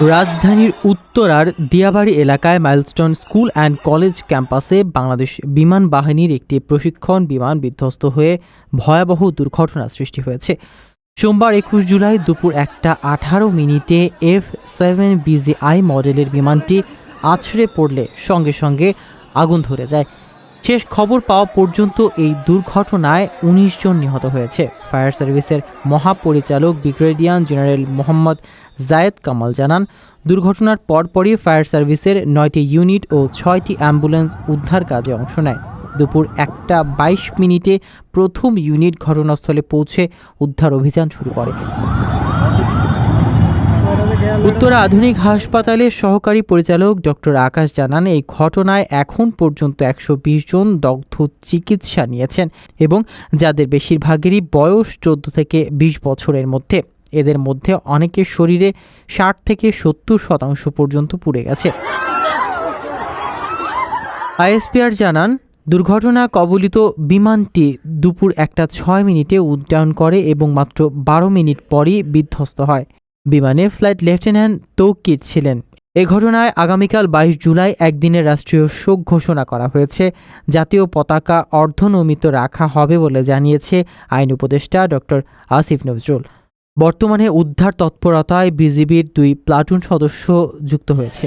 রাজধানীর উত্তরার দিয়াবাড়ি এলাকায় মাইলস্টোন স্কুল অ্যান্ড কলেজ ক্যাম্পাসে বাংলাদেশ বিমান বাহিনীর একটি প্রশিক্ষণ বিমান বিধ্বস্ত হয়ে ভয়াবহ দুর্ঘটনা সৃষ্টি হয়েছে। সোমবার একুশ জুলাই দুপুর একটা আঠারো মিনিটে এফ সেভেন বিজিআই মডেলের বিমানটি আছড়ে পড়লে সঙ্গে সঙ্গে আগুন ধরে যায়। শেষ খবর পাওয়া পর্যন্ত এই দুর্ঘটনায় উনিশ জন নিহত হয়েছে। ফায়ার সার্ভিসের মহাপরিচালক ব্রিগেডিয়ার জেনারেল মোহাম্মদ জায়েদ কামাল জানান, দুর্ঘটনার পরপরই ফায়ার সার্ভিসের নয়টি ইউনিট ও ছয়টি অ্যাম্বুলেন্স উদ্ধার কাজে অংশ নেয়। দুপুর একটা বাইশ মিনিটে প্রথম ইউনিট ঘটনাস্থলে পৌঁছে উদ্ধার অভিযান শুরু করে। উত্তরা আধুনিক হাসপাতালের সহকারী পরিচালক ডক্টর আকাশ জানান, এই ঘটনায় এখন পর্যন্ত একশো বিশ জন দগ্ধ চিকিৎসা নিয়েছেন এবং যাদের বেশিরভাগেরই বয়স চোদ্দ থেকে বিশ বছরের মধ্যে। এদের মধ্যে অনেকের শরীরে ষাট থেকে সত্তর শতাংশ পর্যন্ত পুড়ে গেছে। আইএসপিআর জানান, দুর্ঘটনা কবলিত বিমানটি দুপুর একটা ছয় মিনিটে উড্ডয়ন করে এবং মাত্র বারো মিনিট পরই বিধ্বস্ত হয়। বিমানে ফ্লাইট লেফটেন্যান্ট তৌকির ছিলেন। এ ঘটনায় আগামীকাল বাইশ জুলাই একদিনের রাষ্ট্রীয় শোক ঘোষণা করা হয়েছে। জাতীয় পতাকা অর্ধনমিত রাখা হবে বলে জানিয়েছে আইন উপদেষ্টা ডক্টর আসিফ নজরুল। বর্তমানে উদ্ধার তৎপরতায় বিজিবির দুই প্লাটুন সদস্য যুক্ত হয়েছে।